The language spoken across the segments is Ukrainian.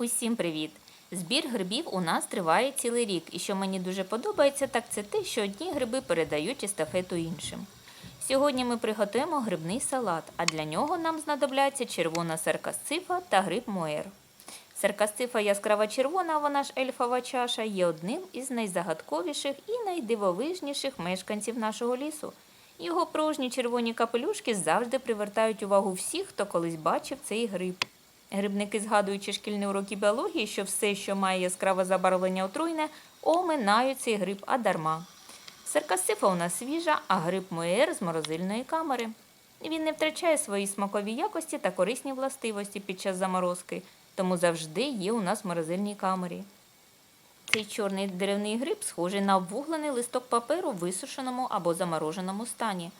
Усім привіт! Збір грибів у нас триває цілий рік, і що мені дуже подобається, так це те, що одні гриби передають естафету іншим. Сьогодні ми приготуємо грибний салат, а для нього нам знадобляться червона серкасцифа та гриб моер. Серкасцифа яскрава червона, вона ж ельфова чаша, є одним із найзагадковіших і найдивовижніших мешканців нашого лісу. Його пружні червоні капелюшки завжди привертають увагу всіх, хто колись бачив цей гриб. Грибники, згадуючи шкільні уроки біології, що все, що має яскраве забарвлення отруйне, оминають цей гриб, а дарма. Серкасифа у нас свіжа, а гриб моєр з морозильної камери. Він не втрачає свої смакові якості та корисні властивості під час заморозки, тому завжди є у нас в морозильній камері. Цей чорний деревний гриб схожий на обвуглений листок паперу в висушеному або замороженому стані.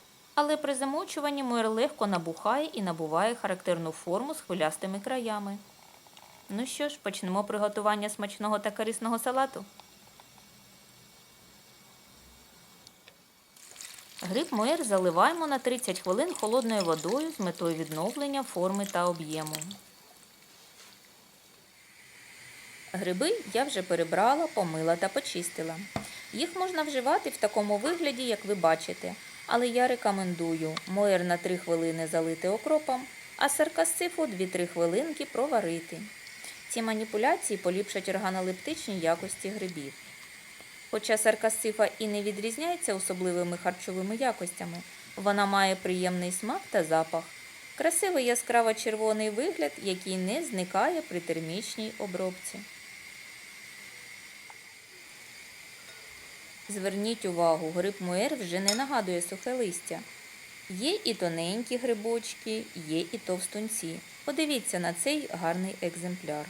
Але при замочуванні муер легко набухає і набуває характерну форму з хвилястими краями. Ну що ж, почнемо приготування смачного та корисного салату. Гриб муер заливаємо на 30 хвилин холодною водою з метою відновлення форми та об'єму. Гриби я вже перебрала, помила та почистила. Їх можна вживати в такому вигляді, як ви бачите, але я рекомендую моєр на 3 хвилини залити окропом, а саркасцифу 2-3 хвилинки проварити. Ці маніпуляції поліпшать органолептичні якості грибів. Хоча саркасцифа і не відрізняється особливими харчовими якостями, вона має приємний смак та запах, красивий яскраво червоний вигляд, який не зникає при термічній обробці. Зверніть увагу, гриб муер вже не нагадує сухе листя. Є і тоненькі грибочки, є і товстунці. Подивіться на цей гарний екземпляр.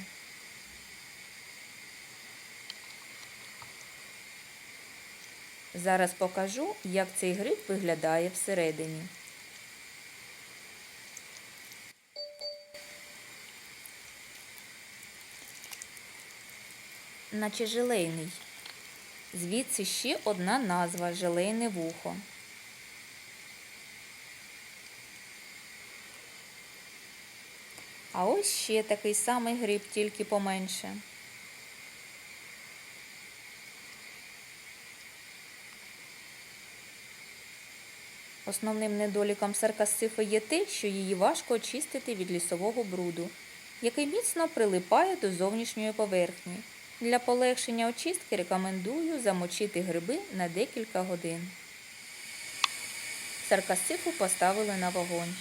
Зараз покажу, як цей гриб виглядає всередині. Наче желейний. Звідси ще одна назва желейне вухо. А ось ще такий самий гриб, тільки поменше. Основним недоліком саркасцифи є те, що її важко очистити від лісового бруду, який міцно прилипає до зовнішньої поверхні. Для полегшення очистки рекомендую замочити гриби на декілька годин. Саркастику поставили на вогонь.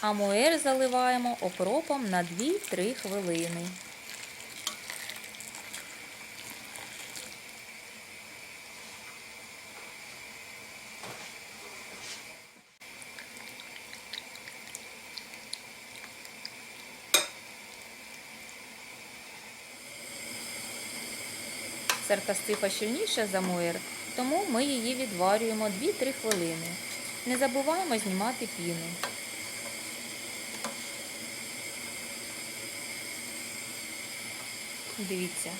А муер заливаємо окропом на 2-3 хвилини. Саркастифа щільніша за муер, тому ми її відварюємо 2-3 хвилини. Не забуваємо знімати піну. Дивіться,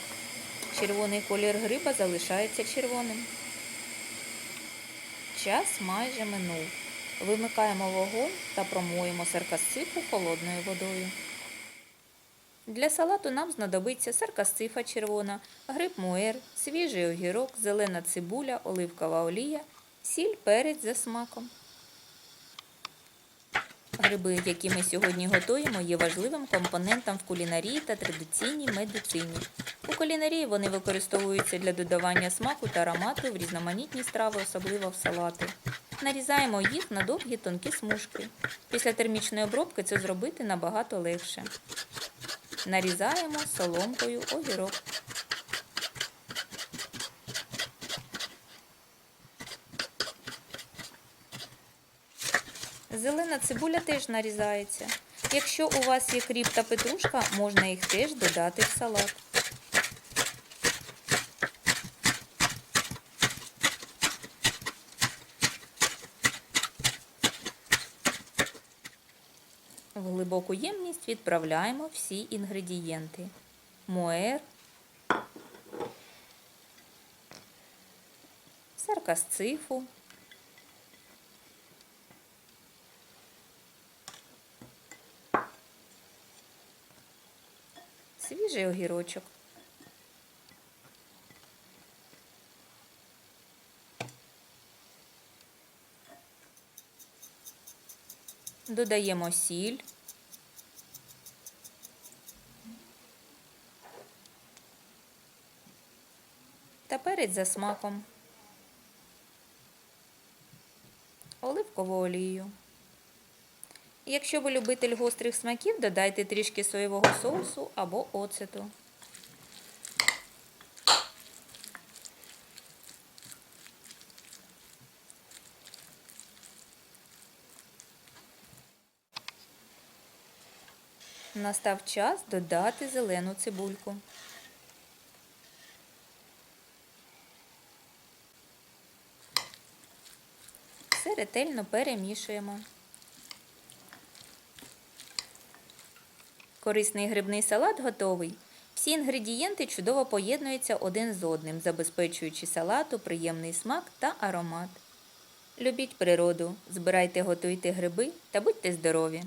червоний колір гриба залишається червоним. Час майже минув. Вимикаємо вогонь та промоємо саркасцифу холодною водою. Для салату нам знадобиться саркасцифа червона, гриб муер, свіжий огірок, зелена цибуля, оливкова олія, сіль, перець за смаком. Гриби, які ми сьогодні готуємо, є важливим компонентом в кулінарії та традиційній медицині. У кулінарії вони використовуються для додавання смаку та аромату в різноманітні страви, особливо в салати. Нарізаємо їх на довгі тонкі смужки. Після термічної обробки це зробити набагато легше. Нарізаємо соломкою огірок. Зелена цибуля теж нарізається. Якщо у вас є кріп та петрушка, можна їх теж додати в салат. В глибоку ємність відправляємо всі інгредієнти. Моер, саркасцифу, свіжий огірочок. Додаємо сіль. Та перець за смаком. Оливкову олію. Якщо ви любитель гострих смаків, додайте трішки соєвого соусу або оцету. Настав час додати зелену цибульку. Ретельно перемішуємо. Корисний грибний салат готовий. Всі інгредієнти чудово поєднуються один з одним, забезпечуючи салату приємний смак та аромат. Любіть природу, збирайте, готуйте гриби та будьте здорові!